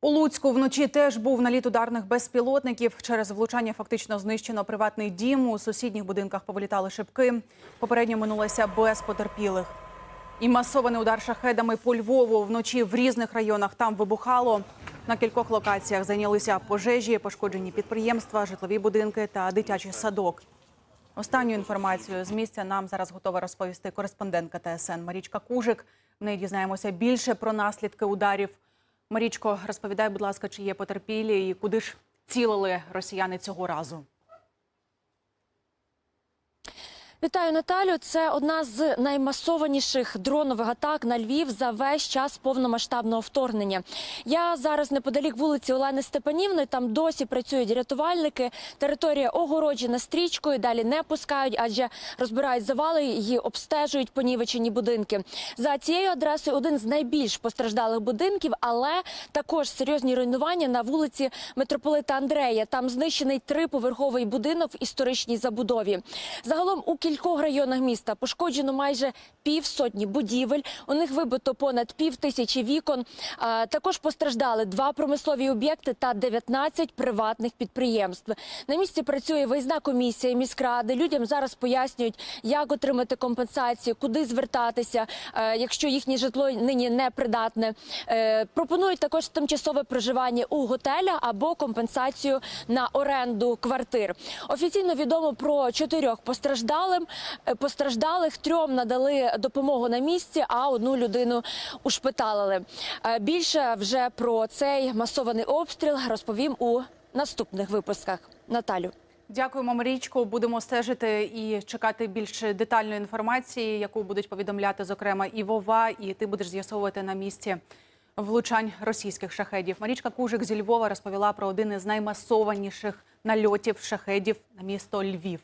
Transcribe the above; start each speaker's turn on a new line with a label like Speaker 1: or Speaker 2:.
Speaker 1: У Луцьку вночі теж був наліт ударних безпілотників. Через влучання фактично знищено приватний дім. У сусідніх будинках повилітали шибки. Попередньо минулося без потерпілих. І масований удар шахедами по Львову. Вночі в різних районах там вибухало. На кількох локаціях зайнялися пожежі, пошкоджені підприємства, житлові будинки та дитячий садок. Останню інформацію з місця нам зараз готова розповісти кореспондентка ТСН Марічка Кужик. В неї дізнаємося більше про наслідки ударів. Марічко, розповідай, будь ласка, чи є потерпілі і куди ж цілили росіяни цього разу?
Speaker 2: Вітаю, Наталю. Це одна з наймасованіших дронових атак на Львів за весь час повномасштабного вторгнення. Я зараз неподалік вулиці Олени Степанівни. Там досі працюють рятувальники. Територія огороджена стрічкою. Далі не пускають, адже розбирають завали, її обстежують понівечені будинки. За цією адресою один з найбільш постраждалих будинків, але також серйозні руйнування на вулиці митрополита Андрея. Там знищений триповерховий будинок в історичній забудові. Загалом у кількох районах міста пошкоджено майже півсотні будівель. У них вибито понад пів тисячі вікон. Також постраждали два промислові об'єкти та 19 приватних підприємств. На місці працює виїзна комісія міськради. Людям зараз пояснюють, як отримати компенсацію, куди звертатися, е, якщо їхнє житло нині не придатне. Е, Пропонують також тимчасове проживання у готелях або компенсацію на оренду квартир. Офіційно відомо про чотирьох постраждалим. Е, Постраждалих трьом надали допомогу на місці, а одну людину ушпиталили. Е, Більше вже про цей масований обстріл розповім у наступних випусках. Наталю.
Speaker 1: Дякуємо, Марічко. Будемо стежити і чекати більш детальної інформації, яку будуть повідомляти, зокрема, і Вова, і ти будеш з'ясовувати на місці влучань російських шахедів. Марічка Кужик зі Львова розповіла про один із наймасованіших нальотів шахедів на місто Львів.